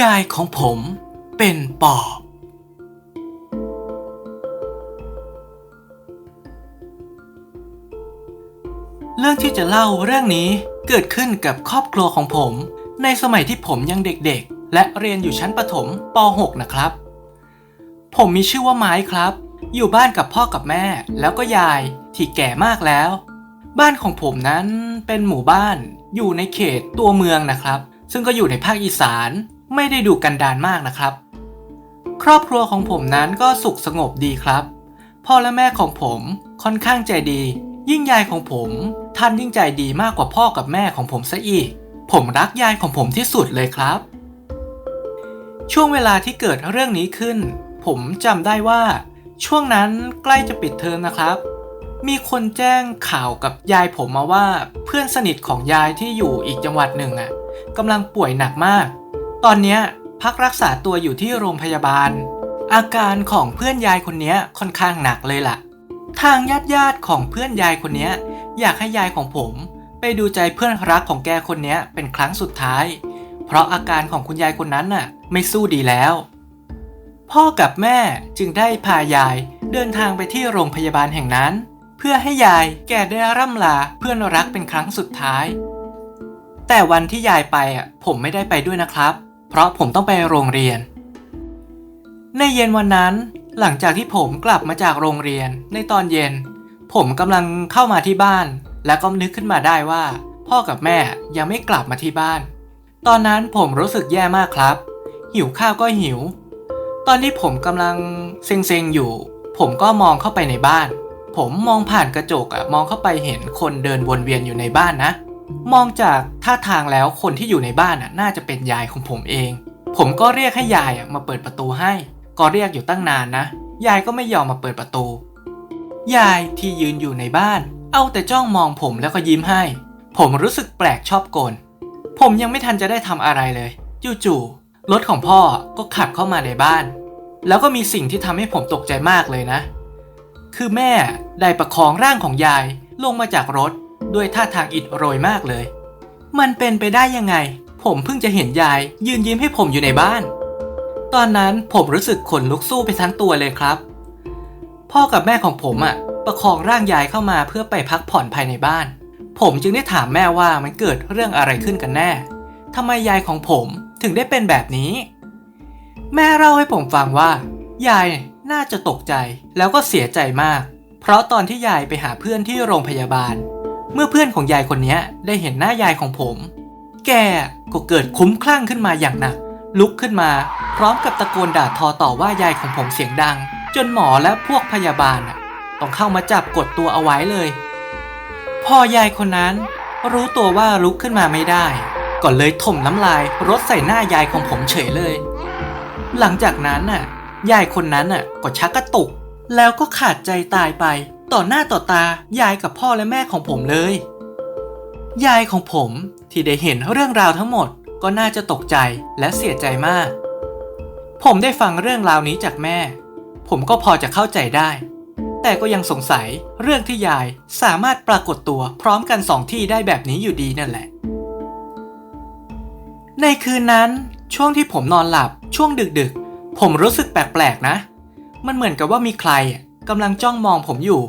ยายของผมเป็นปอบ เรื่องที่จะเล่าเรื่องนี้เกิดขึ้นกับครอบครัวของผม ในสมัยที่ผมยังเด็กๆ และเรียนอยู่ชั้นประถมป .6 นะครับ ผมมีชื่อว่าไม้ครับ อยู่บ้านกับพ่อกับแม่แล้วก็ยายที่แก่มากแล้ว บ้านของผมนั้นเป็นหมู่บ้านอยู่ในเขตตัวเมืองนะครับ ซึ่งก็อยู่ในภาคอีสาน ไม่ได้ดูกันดานมากนะครับ ครอบครัวของผมนั้นก็สุขสงบดีครับ พ่อและแม่ของผมค่อนข้างใจดี ยิ่งยายของผมท่านยิ่งใจดีมากกว่าพ่อกับแม่ของผมซะอีก ผมรักยายของผมที่สุดเลยครับ ช่วงเวลาที่เกิดเรื่องนี้ขึ้น ผมจำได้ว่า ช่วงนั้นใกล้จะปิดเทอมนะครับมีคนแจ้งข่าวกับยายผมมาว่าเพื่อนสนิทของยายที่อยู่อีกจังหวัดหนึ่งอะกำลังป่วยหนักมาก ตอนนี้พักรักษาตัวอยู่ที่โรงพยาบาล อาการของเพื่อนยายคนนี้ค่อนข้างหนักเลยล่ะ ทางญาติญาติๆของเพื่อนยายคนนี้อยากให้ยายของผม ไปดูใจเพื่อนรักของแกคนนี้เป็นครั้งสุดท้าย เพราะอาการของคุณยายคนนั้นน่ะ ไม่สู้ดีแล้ว พ่อกับแม่จึงได้พายายเดินทางไปที่โรงพยาบาลแห่งนั้น เพื่อให้ยายแกได้ร่ำลาเพื่อนรักเป็นครั้งสุดท้าย แต่วันที่ยายไปอะผมไม่ได้ไปด้วยนะครับ เพราะผมต้องไปโรงเรียน ในเย็นวันนั้น หลังจากที่ผมกลับมาจากโรงเรียน ในตอนเย็น ผมกำลังเข้ามาที่บ้าน แล้วก็นึกขึ้นมาได้ว่า พ่อกับแม่ยังไม่กลับมาที่บ้าน ตอนนั้นผมรู้สึกแย่มากครับ หิวข้าวก็หิว ตอนที่ผมกำลังเซ็งๆอยู่ ผมก็มองเข้าไปในบ้าน ผมมองผ่านกระจกอะมองเข้าไปเห็นคนเดินวนเวียนอยู่ในบ้านนะ มองจากท่าทางแล้วคนที่อยู่ในบ้านน่าจะเป็นยายของผมเอง ผมก็เรียกให้ยายมาเปิดประตูให้ ก็เรียกอยู่ตั้งนานนะ ยายก็ไม่ยอมมาเปิดประตู ยายที่ยืนอยู่ในบ้าน เอาแต่จ้องมองผมแล้วก็ยิ้มให้ ผมรู้สึกแปลกชอบกลผมยังไม่ทันจะได้ทำอะไรเลย จู่ๆรถของพ่อก็ขับเข้ามาในบ้าน แล้วก็มีสิ่งที่ทำให้ผมตกใจมากเลยนะ คือแม่ได้ประคองร่างของยายลงมาจากรถ ด้วยท่าทางอิดโรยมากเลย มันเป็นไปได้ยังไง ผมเพิ่งจะเห็นยาย ยืนยิ้มให้ผมอยู่ในบ้าน ตอนนั้นผมรู้สึกขนลุกสู้ไปทั้งตัวเลยครับ พ่อกับแม่ของผมอะ ประคองร่างยายเข้ามาเพื่อไปพักผ่อนภายในบ้าน ผมจึงได้ถามแม่ว่ามันเกิดเรื่องอะไรขึ้นกันแน่ทำไมยายของผมถึงได้เป็นแบบนี้ แม่เล่าให้ผมฟังว่า ยายน่าจะตกใจแล้วก็เสียใจมาก เพราะตอนที่ยายไปหาเพื่อนที่โรงพยาบาล เมื่อเพื่อนของยายคนนี้ได้เห็นหน้ายายของผม แกก็เกิดคุ้มคลั่งขึ้นมาอย่างหนัก ลุกขึ้นมา พร้อมกับตะโกนด่าทอต่อว่ายายของผมเสียงดัง จนหมอและพวกพยาบาลต้องเข้ามาจับกดตัวเอาไว้เลย พอยายคนนั้น รู้ตัวว่าลุกขึ้นมาไม่ได้ก็เลยถมน้ำลายรดใส่หน้ายายของผมเฉยเลย หลังจากนั้นน่ะยายคนนั้นน่ะก็ชักกระตุก แล้วก็ขาดใจตายไป ต่อหน้าต่อตายายกับพ่อและแม่ของผมเลย ยายของผมที่ได้เห็นเรื่องราวทั้งหมดก็น่าจะตกใจและเสียใจมาก ผมได้ฟังเรื่องราวนี้จากแม่ ผมก็พอจะเข้าใจได้ แต่ก็ยังสงสัยเรื่องที่ยายสามารถปรากฏตัวพร้อมกันสองที่ได้แบบนี้อยู่ดีนั่นแหละ ในคืนนั้นช่วงที่ผมนอนหลับช่วงดึกๆ ผมรู้สึกแปลกๆนะ มันเหมือนกับว่ามีใครกำลังจ้องมองผมอยู่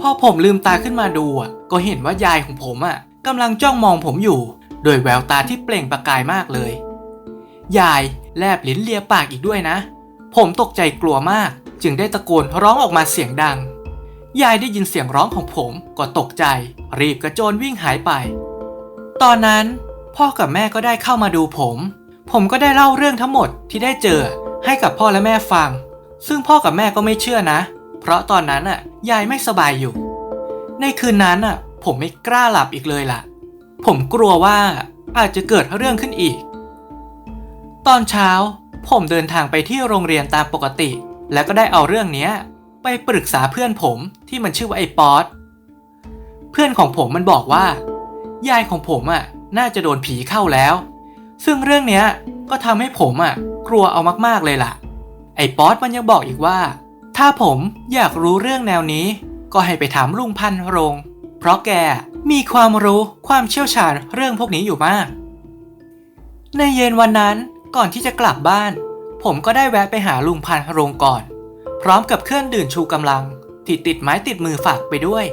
พอผมลืมตาขึ้นมาดูอะ ก็เห็นว่ายายของผมอะกำลังจ้องมองผมอยู่ โดยแววตาที่เปล่งประกายมากเลย ยายแลบลิ้นเลียปากอีกด้วยนะ ผมตกใจกลัวมาก จึงได้ตะโกนร้องออกมาเสียงดัง ยายได้ยินเสียงร้องของผมก็ตกใจ รีบกระโจนวิ่งหายไป ตอนนั้นพ่อกับแม่ก็ได้เข้ามาดูผม ผมก็ได้เล่าเรื่องทั้งหมดที่ได้เจอให้กับพ่อและแม่ฟัง ซึ่งพ่อกับแม่ก็ไม่เชื่อนะ เพราะตอนนั้นอะยายไม่สบายอยู่ ในคืนนั้นอะ ผมไม่กล้าหลับอีกเลยล่ะ ผมกลัวว่าอาจจะเกิดเรื่องขึ้นอีก ตอนเช้า ผมเดินทางไปที่โรงเรียนตามปกติ แล้วก็ได้เอาเรื่องนี้ไปปรึกษาเพื่อนผมที่มันชื่อว่าไอ้ป๊อตเพื่อนของผมมันบอกว่า ยายของผมอะน่าจะโดนผีเข้าแล้ว ซึ่งเรื่องเนี้ยก็ทำให้ผมอะกลัวเอามากๆเลยล่ะ ไอ้ป๊อตมันยังบอกอีกว่า ถ้าผมอยากรู้เรื่องแนวนี้ ก็ให้ไปถามลุงพันโรง เพราะแกมีความรู้ความเชี่ยวชาญเรื่องพวกนี้อยู่มาก ในเย็นวันนั้นก่อนที่จะกลับบ้าน ผมก็ได้แวะไปหาลุงพันโรงก่อน พร้อมกับเครื่องดื่มชูกำลังที่ติดไม้ติดมือฝากไปด้วย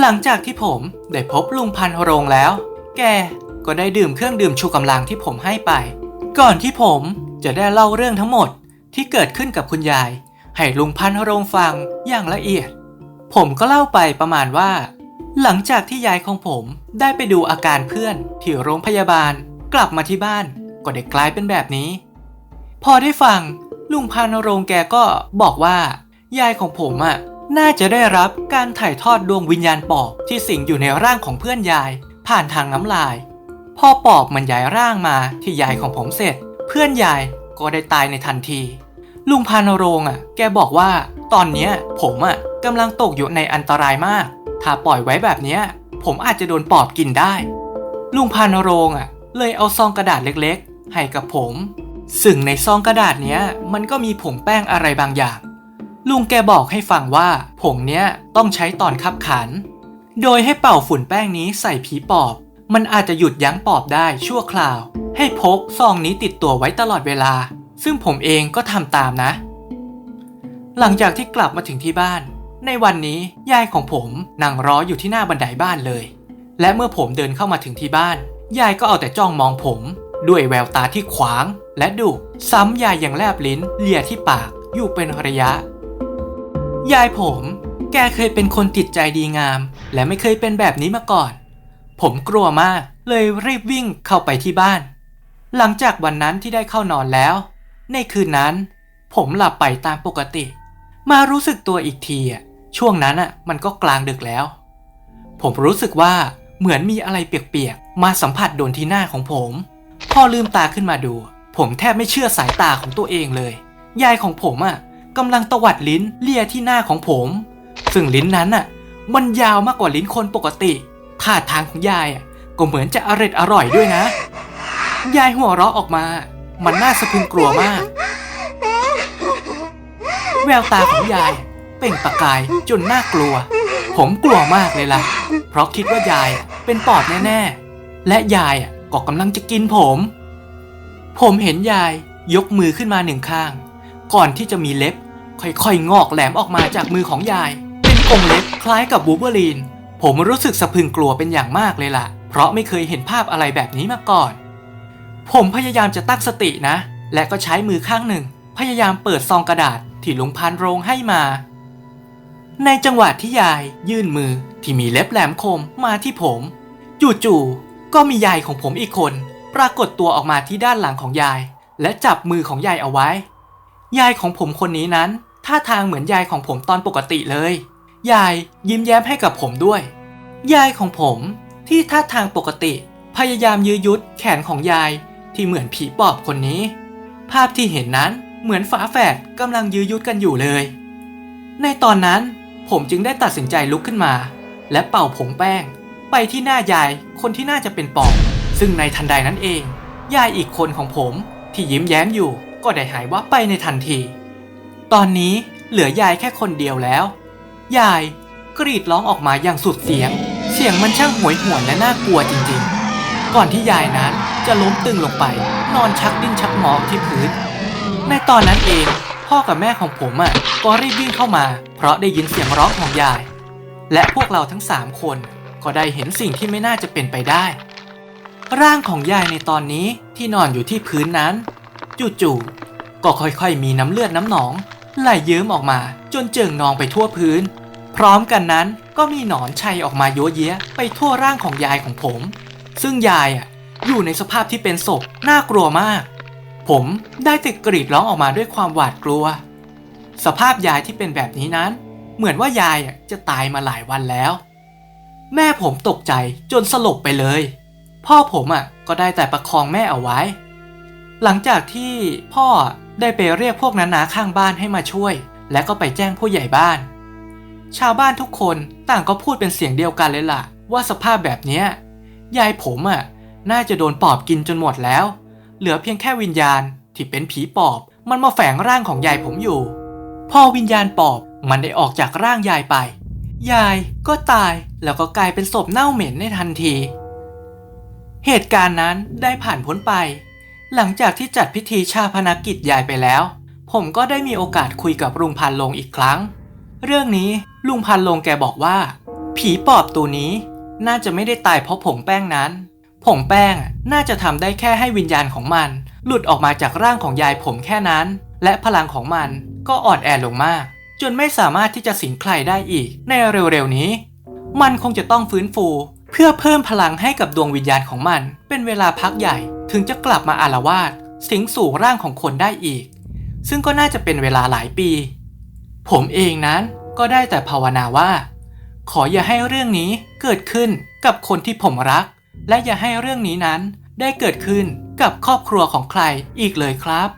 หลังจากที่ผมได้พบลุงพันโรงแล้ว แกก็ได้ดื่มเครื่องดื่มชูกำลังที่ผมให้ไป ก่อนที่ผมจะได้เล่าเรื่องทั้งหมดที่เกิดขึ้นกับคุณยาย ให้ลุงพันโรงฟังอย่างละเอียด ผมก็เล่าไปประมาณว่า หลังจากที่ยายของผมได้ไปดูอาการเพื่อนที่โรงพยาบาลกลับมาที่บ้านก็ได้กลายเป็นแบบนี้ พอได้ฟังลุงพานโรงแกก็บอกว่า ยายของผมอะน่าจะได้รับการถ่ายทอดดวงวิญญาณปอบที่สิงอยู่ในร่างของเพื่อนยาย ผ่านทางน้ำลาย พอปอบมันย้ายร่างมาที่ยายของผมเสร็จ เพื่อนยายก็ได้ตายในทันที ลุงพานโรงอะ แกบอกว่า ตอนเนี้ยผมอะกำลังตกอยู่ในอันตรายมาก ถ้าปล่อยไว้แบบเนี้ย ผมอาจจะโดนปอบกินได้ ลุงพานโรงอะ เลยเอาซองกระดาษเล็กๆ ให้กับผม ซึ่งในซองกระดาษเนี้ย มันก็มีผงแป้งอะไรบางอย่าง ลุงแกบอกให้ฟังว่าผงเนี้ยต้องใช้ตอนขับขัน โดยให้เป่าฝุ่นแป้งนี้ใส่ผีปอบ มันอาจจะหยุดยั้งปอบได้ชั่วคราว ให้พกซองนี้ติดตัวไว้ตลอดเวลา ซึ่งผมเองก็ทำตามนะ หลังจากที่กลับมาถึงที่บ้าน ในวันนี้ยายของผมนั่งรออยู่ที่หน้าบันไดบ้านเลย และเมื่อผมเดินเข้ามาถึงที่บ้าน ยายก็เอาแต่จ้องมองผม ด้วยแววตาที่ขวาง และดุซ้ำยายยังแลบลิ้นเลียที่ปากอยู่เป็นระยะ ยายผม แกเคยเป็นคนจิตใจดีงาม และไม่เคยเป็นแบบนี้มาก่อน ผมกลัวมากเลยรีบวิ่งเข้าไปที่บ้าน หลังจากวันนั้นที่ได้เข้านอนแล้ว ในคืนนั้น ผมหลับไปตามปกติ มารู้สึกตัวอีกทีอะช่วงนั้นอะมันก็กลางดึกแล้ว ผมรู้สึกว่าเหมือนมีอะไรเปียกๆ มาสัมผัสโดนที่หน้าของผม พอลืมตาขึ้นมาดู ผมแทบไม่เชื่อสายตาของตัวเองเลย ยายของผมอะกำลังตวัดลิ้นเลียที่หน้าของผม ซึ่งลิ้นนั้นอะ มันยาวมากกว่าลิ้นคนปกติท่าทางของยายอะก็เหมือนจะอร่อยอร่อยด้วยนะ ยายหัวเราะออกมา มันน่าสะพรึงกลัวมาก แววตาของยายเปล่งประกายจนน่ากลัว ผมกลัวมากเลยล่ะ เพราะคิดว่ายายเป็นปอบแน่ๆ และยายก็กำลังจะกินผม ผมเห็นยายยกมือขึ้นมาหนึ่งข้าง ก่อนที่จะมีเล็บ ค่อยๆ งอกแหลมออกมาจากมือของยาย เป็นกรงเล็บคล้ายกับบูเบอรีน ผมรู้สึกสะพรึงกลัวเป็นอย่างมากเลยล่ะ เพราะไม่เคยเห็นภาพอะไรแบบนี้มาก่อน ผมพยายามจะตั้งสตินะ และก็ใช้มือข้างหนึ่ง พยายามเปิดซองกระดาษที่ลุงพานโรงให้มา ในจังหวะที่ยายยื่นมือที่มีเล็บแหลมคมมาที่ผมจู่ๆก็มียายของผมอีกคน ปรากฏตัวออกมาที่ด้านหลังของยาย และจับมือของยายเอาไว้ ยายของผมคนนี้นั้นท่าทางเหมือนยายของผมตอนปกติเลย ยายยิ้มแย้มให้กับผมด้วย ยายของผมที่ท่าทางปกติ พยายามยื้อยุดแขนของยาย ที่เหมือนผีปอบคนนี้ ภาพที่เห็นนั้นเหมือนฝาแฝดกำลังยื้อยุดกันอยู่เลย ในตอนนั้นผมจึงได้ตัดสินใจลุกขึ้นมา และเป่าผงแป้ง ไปที่หน้ายายคนที่น่าจะเป็นปอบซึ่งในทันใดนั้นเอง ยายอีกคนของผมที่ยิ้มแย้มอยู่ก็ได้หายวับไปในทันที ตอนนี้เหลือยายแค่คนเดียวแล้ว ยายกรีดร้องออกมาอย่างสุดเสียง เสียงมันช่างหวยหวนและน่ากลัวจริงๆ ก่อนที่ยายนั้น จะล้มตึงลงไป นอนชักดิ้นชักงอที่พื้น ในตอนนั้นเองพ่อกับแม่ของผมอะก็รีบวิ่งเข้ามา เพราะได้ยินเสียงร้องของยาย และพวกเราทั้งสามคนก็ได้เห็นสิ่งที่ไม่น่าจะเป็นไปได้ ร่างของยายในตอนนี้ที่นอนอยู่ที่พื้นนั้นจู่ๆก็ค่อยๆ มีน้ำเลือดน้ำหนองไหลเยิ้มออกมาจนเจิ่งนองไปทั่วพื้น พร้อมกันนั้นก็มีหนอนชัยออกมาโยเยะไปทั่วร่างของยายของผม ซึ่งยายอะ อยู่ในสภาพที่เป็นศพน่ากลัวมาก ผมได้แต่กรีดร้องออกมาด้วยความหวาดกลัว สภาพยายที่เป็นแบบนี้นั้น เหมือนว่ายายจะตายมาหลายวันแล้ว แม่ผมตกใจจนสลบไปเลย พ่อผมอะก็ได้แต่ประคองแม่เอาไว้ หลังจากที่พ่อได้ไปเรียกพวกนานาข้างบ้านให้มาช่วย และก็ไปแจ้งผู้ใหญ่บ้าน ชาวบ้านทุกคนต่างก็พูดเป็นเสียงเดียวกันเลยล่ะ ว่าสภาพแบบนี้ยยายผมอะ น่าจะโดนปอบกินจนหมดแล้ว เหลือเพียงแค่วิญญาณที่เป็นผีปอบ มันมาแฝงร่างของยายผมอยู่ พอวิญญาณปอบมันได้ออกจากร่างยายไป ยายก็ตายแล้วก็กลายเป็นศพเน่าเหม็นในทันที เหตุการณ์นั้นได้ผ่านพ้นไป หลังจากที่จัดพิธีชาพนกิจยายไปแล้ว ผมก็ได้มีโอกาสคุยกับลุงพันลงอีกครั้ง เรื่องนี้ลุงพันลงแกบอกว่า ผีปอบตัวนี้น่าจะไม่ได้ตายเพราะผงแป้งนั้น ผงแป้งน่าจะทำได้แค่ให้วิญญาณของมัน หลุดออกมาจากร่างของยายผมแค่นั้น และพลังของมันก็อ่อนแอลงมาก จนไม่สามารถที่จะสิงใครได้อีก ในเร็วๆนี้ มันคงจะต้องฟื้นฟู เพื่อเพิ่มพลังให้กับดวงวิญญาณของมัน เป็นเวลาพักใหญ่ถึงจะกลับมาอาละวาดสิงสู่ร่างของคนได้อีก ซึ่งก็น่าจะเป็นเวลาหลายปี ผมเองนั้นก็ได้แต่ภาวนาว่า ขออย่าให้เรื่องนี้เกิดขึ้นกับคนที่ผมรัก และอย่าให้เรื่องนี้นั้นได้เกิดขึ้นกับครอบครัวของใครอีกเลยครับ